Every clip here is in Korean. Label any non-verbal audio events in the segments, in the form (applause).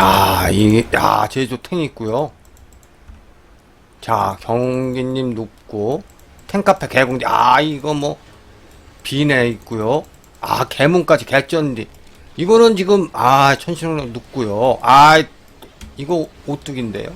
자, 이, 야, 제주 탱이 있고요 자, 경기님 눕고, 탱카페 개공디, 아, 이거 뭐, 비내 있고요 아, 개문까지 개쩐디. 이거는 지금, 아, 천신령 눕고요 아, 이거 오뚝인데요.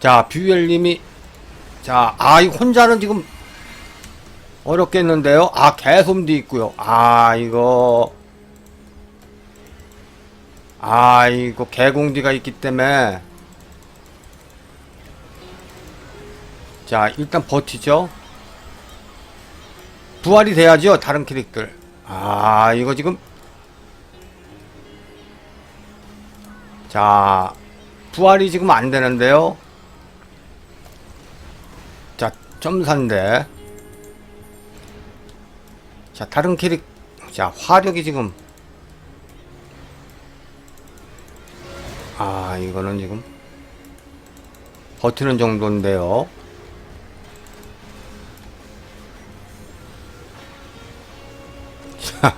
자, 뷰엘님이, 자, 아, 이 혼자는 지금, 어렵겠는데요. 아, 개솜디 있고요 아, 이거, 아, 이거 개공디가 있기 때문에 자, 일단 버티죠. 부활이 돼야죠, 다른 캐릭들. 아, 이거 지금 자, 부활이 지금 안 되는데요. 자, 점산대. 자, 다른 캐릭 자, 화력이 지금 이거는 지금 버티는 정도인데요. 자,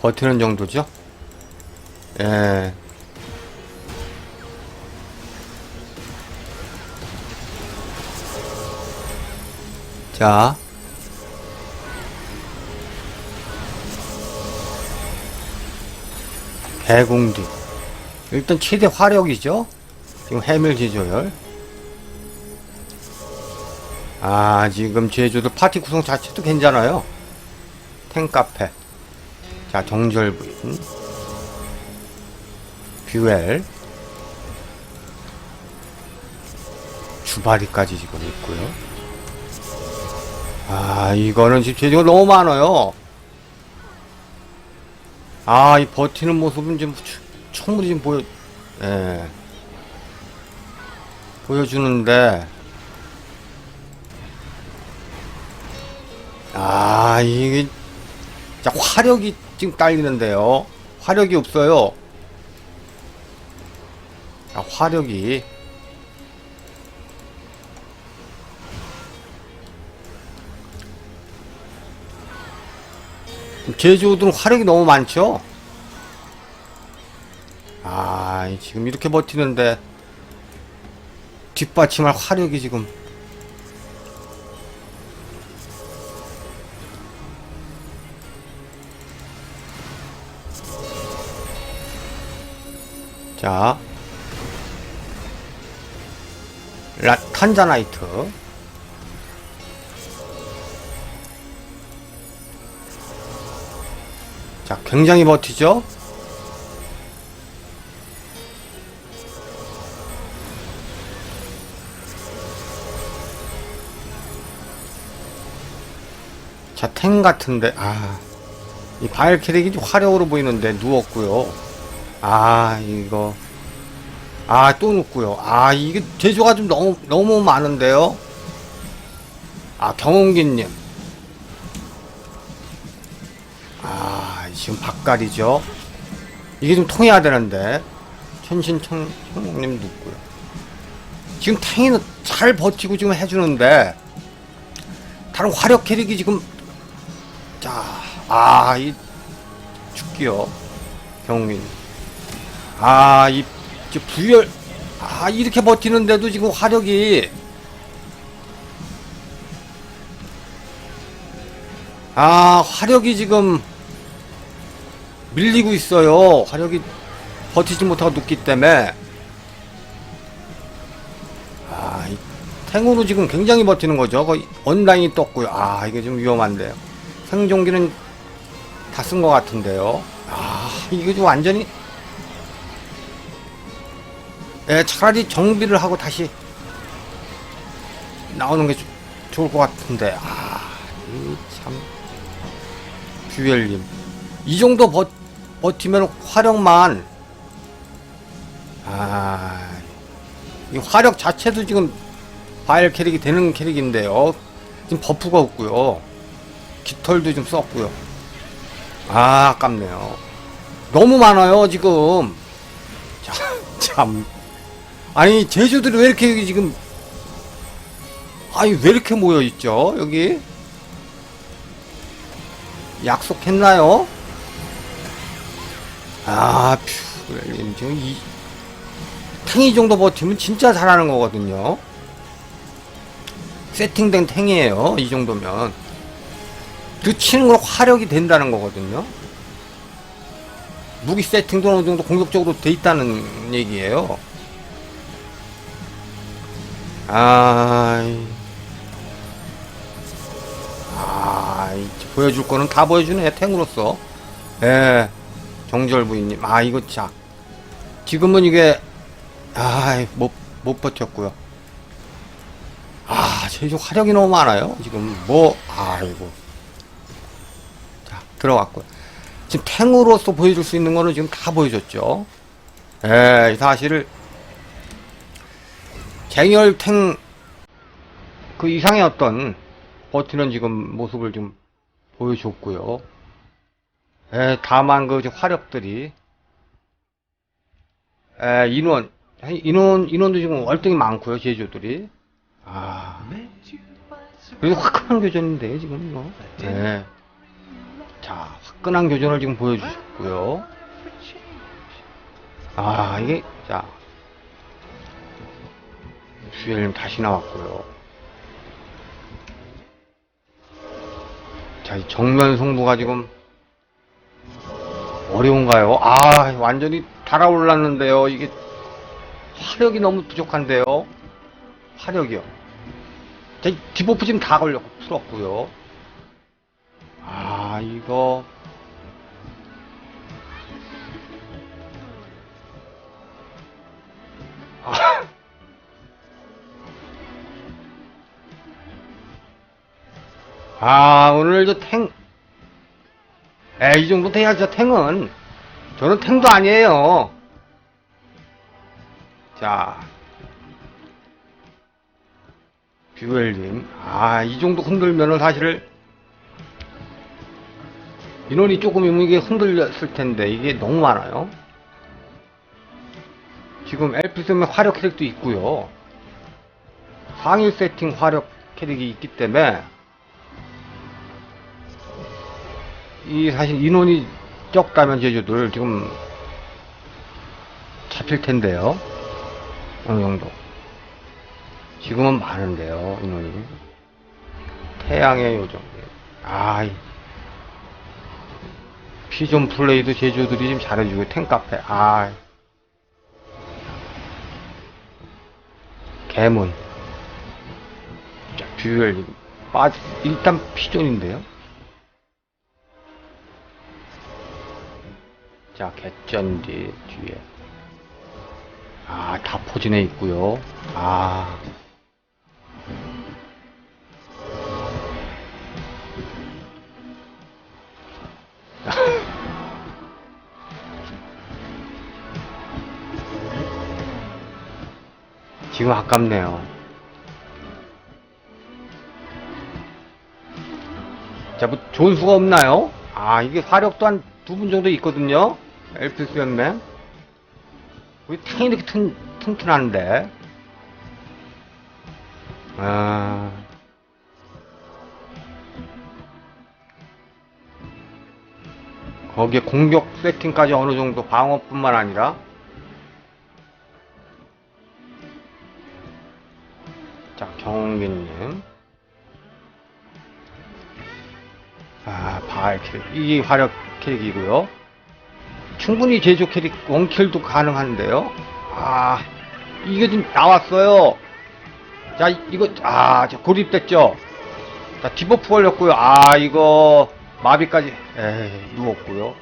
버티는 정도죠? 예. 자. 개공뒤 일단 최대 화력이죠? 지금 해밀지 조열. 아 지금 제주도 파티 구성 자체도 괜찮아요. 탱카페. 자 정절 부인. 뷰엘. 주바리까지 지금 있고요. 아 이거는 지금 제주가 너무 많아요 아, 이 버티는 모습은 좀 추- 충분히 좀 보여, 예. 보여주는데, 아, 이게, 자, 화력이 지금 딸리는데요. 화력이 없어요. 자, 화력이. 제주도는 화력이 너무 많죠? 아, 지금 이렇게 버티는데 뒷받침할 화력이 지금. 자. 라, 탄자나이트 굉장히 버티죠? 자, 탱 같은데, 아. 이 바일 캐릭이 화력으로 보이는데, 누웠고요 아, 이거. 아, 또 눕고요 아, 이게 제조가 좀 너무, 너무 많은데요? 아, 경운기님. 지금 박갈이죠. 이게 좀 통해야 되는데. 천신청, 청님 눕고요. 지금 탱이는 잘 버티고 지금 해주는데, 다른 화력 캐릭이 지금, 자, 아, 이, 죽기요. 경민. 아, 이, 저 부열, 아, 이렇게 버티는데도 지금 화력이, 아, 화력이 지금 밀리고 있어요. 화력이 버티지 못하고 눕기 때문에. 아, 이 탱으로 지금 굉장히 버티는 거죠. 거의 온라인이 떴고요. 아, 이게 좀 위험한데요. 생존기는 다 쓴 것 같은데요. 아, 이게 좀 완전히. 예, 차라리 정비를 하고 다시 나오는 게 조- 좋을 것 같은데. 아, 이 참. 뷰엘님. 이 정도 버, 버티면 화력만. 아, 이 화력 자체도 지금 바일 캐릭이 되는 캐릭인데요. 지금 버프가 없고요. 깃털도 좀 썼고요. 아, 아깝네요. 너무 많아요, 지금. 자, (laughs) 참. 아니, 제주들이 왜 이렇게 여기 지금. 아니, 왜 이렇게 모여있죠, 여기? 약속했나요? 아, 퓨, 지금 이, 탱이 정도 버티면 진짜 잘하는 거거든요. 세팅된 탱이에요. 이 정도면. 그 치는 걸 화력이 된다는 거거든요. 무기 세팅도 어느 정도 공격적으로 돼 있다는 얘기예요. 아이. 아, 보여줄 거는 다 보여주네, 탱으로서. 예, 정절 부인님. 아, 이거 자. 지금은 이게, 아, 못, 못 버텼고요. 아, 제주 화력이 너무 많아요. 지금 뭐, 아이고. 자, 들어갔고요. 지금 탱으로서 보여줄 수 있는 거는 지금 다 보여줬죠. 예, 사실을, 쟁열 탱, 그 이상의 어떤, 버티는 지금 모습을 좀 보여줬고요. 예, 다만 그 화력들이, 예, 인원, 인원, 인원도 지금 월등히 많고요, 제주들이. 아. 그래도 화끈한 교전인데, 지금 이거. 네. 자, 화끈한 교전을 지금 보여주셨고요. 아, 이게, 자. 슈엘님 다시 나왔고요. 자, 이 정면 승부가 지금 어려운가요? 아, 완전히 달아올랐는데요. 이게 화력이 너무 부족한데요. 화력이요. 자, 이 디버프 지금 다 걸렸고, 풀었고요. 아, 이거. 아. (laughs) 아, 오늘 저 탱, 에, 이 정도 돼야죠, 탱은. 저는 탱도 아니에요. 자. 뷰엘님. 아, 이 정도 흔들면은 사실, 인원이 조금이면 이게 흔들렸을 텐데, 이게 너무 많아요. 지금 엘피스의 화력 캐릭도 있고요. 상위 세팅 화력 캐릭이 있기 때문에, 이 사실 인원이 적다면 제주들 지금 잡힐 텐데요. 어느 정도. 지금은 많은데요, 인원이. 태양의 요정. 아, 피존 플레이도 제주들이 지금 잘해주고, 탱카페. 아. 개문. 자, 뷰얼. 빠, 일단 피존인데요. 자, 개쩐디 뒤에. 아, 다 포진해 있고요. 아. (laughs) 지금 아깝네요. 자, 뭐 좋은 수가 없나요? 아, 이게 화력도 한 두 분 정도 있거든요. 엘피스 연맹. 우리 탕이 이렇게 튼, 튼튼한데. 아. 거기에 공격 세팅까지 어느 정도 방어뿐만 아니라 자 경기님 아 캐릭 이게 화력 캐릭이고요. 충분히 제조 캐릭 원킬도 가능한데요. 아 이게 지금 나왔어요. 자 이거 아저 고립됐죠? 자 디버프 걸렸고요. 아 이거 마비까지 에이 누웠고요.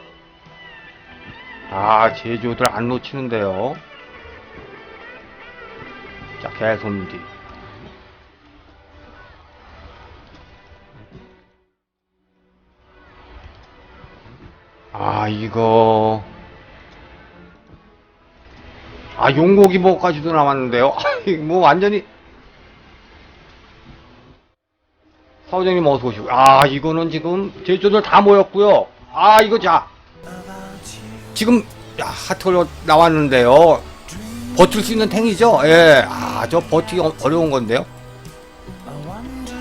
아 제조들 안 놓치는데요. 자 개솜디 아 이거. 아 용고기 뭐까지도 남았는데요. (laughs) 아, 뭐 완전히. 사우장님 어서 오시고. 아 이거는 지금 제조들 다 모였고요. 아 이거 자. 지금 야 하트가 나왔는데요. 버틸 수 있는 탱이죠? 예아 저 버티기 어- 어려운 건데요.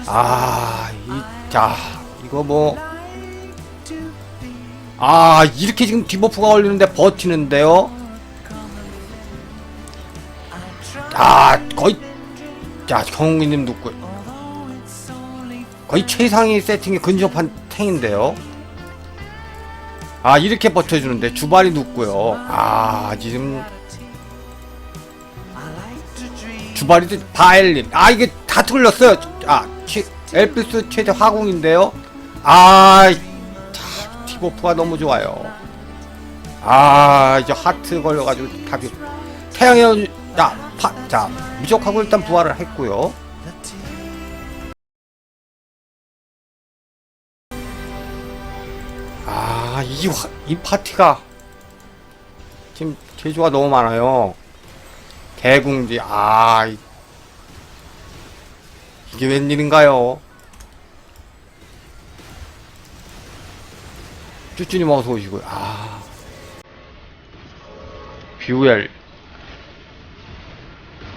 아이자 이거 뭐 아, 이렇게 지금 디버프가 걸리는데 버티는데요. 아, 거의, 자, 경웅이님 눕고. 거의 최상위 세팅에 근접한 탱인데요. 아, 이렇게 버텨주는데 주발이 눕고요. 아, 지금 주발이도 바엘린. 아, 이게 다 틀렸어요. 아, 최, 엘피스 최대 화공인데요. 아, 자, 디버프가 너무 좋아요. 아, 이제 하트 걸려가지고 답이. 태양의, 자, 파, 자, 무적하고 일단 부활을 했고요. 아, 이, 파티가 지금 제주가 너무 많아요. 개궁지, 아, 이- 이게 웬일인가요? 쭈쭈님 어서 오시고요. 아. 뷰엘.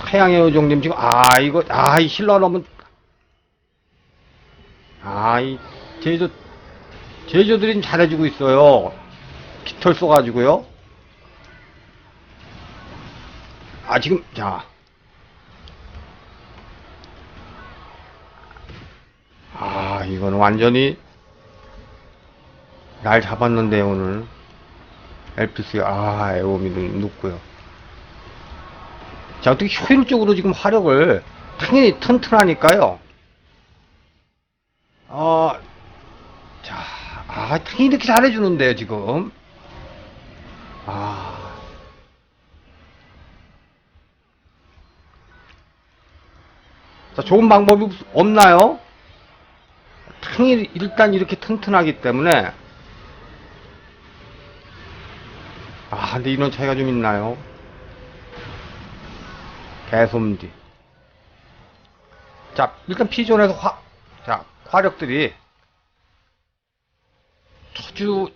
태양의 요정님 지금, 아, 이거, 아, 이 힐러 너무, 아, 이, 제주, 제주들이 좀 잘해주고 있어요. 깃털 쏘가지고요. 아, 지금, 자. 아, 이거는 완전히 날 잡았는데, 오늘. 엘피스, 아, 에오미는 눕고요. 자, 어떻게 효율적으로 지금 화력을 당연히 튼튼하니까요. 어, 자, 아, 당연히 이렇게 잘해주는데요, 지금. 아. 자, 좋은 방법이 없- 없나요? 당연히 일단 이렇게 튼튼하기 때문에. 근데 이런 차이가 좀 있나요? 개솜디. 자, 일단 피존에서 화, 자, 화력들이 터주,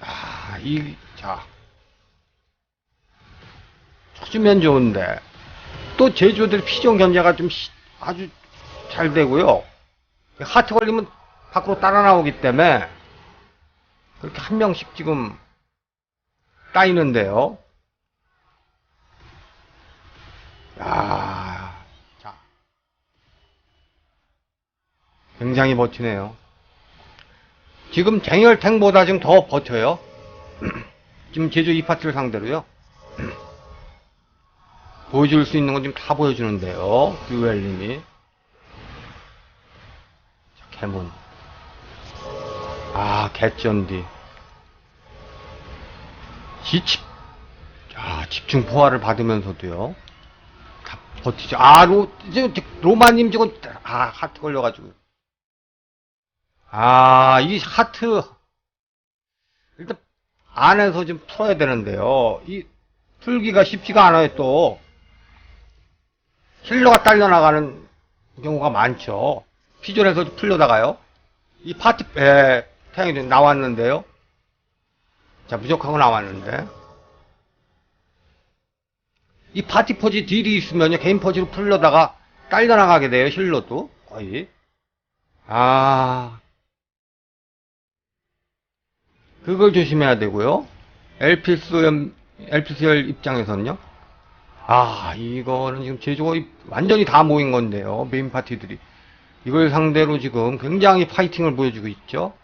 아, 이, 자. 터주면 좋은데, 또 제주들 피존 견제가 좀 시- 아주 잘 되고요. 하트 걸리면 밖으로 따라 나오기 때문에, 그렇게 한 명씩 지금 따이는데요. 야, 자. 굉장히 버티네요. 지금 쟁열탱보다 지금 더 버텨요. (clears throat) 지금 제주 이 파트를 상대로요. (clears throat) 보여줄 수 있는 건 지금 다 보여주는데요. 듀엘님이. 자, 캐몬. 아, 개쩐디. 지집. 자, 집중 포화를 받으면서도요. 다 버티죠. 아, 로, 이제 로마님 저거, 아, 하트 걸려가지고. 아, 이 하트. 일단, 안에서 좀 풀어야 되는데요. 이, 풀기가 쉽지가 않아요, 또. 힐러가 딸려나가는 경우가 많죠. 피존에서 풀려다가요. 이 파티, 에, 태양이 좀 나왔는데요. 자, 무적하고 나왔는데. 이 파티 퍼지 딜이 있으면요, 개인 퍼지로 풀려다가 딸려 나가게 돼요, 힐러도. 거의. 아. 그걸 조심해야 되고요. 엘피스, 엘피스열 입장에서는요. 아, 이거는 지금 제조가 완전히 다 모인 건데요. 메인 파티들이. 이걸 상대로 지금 굉장히 파이팅을 보여주고 있죠.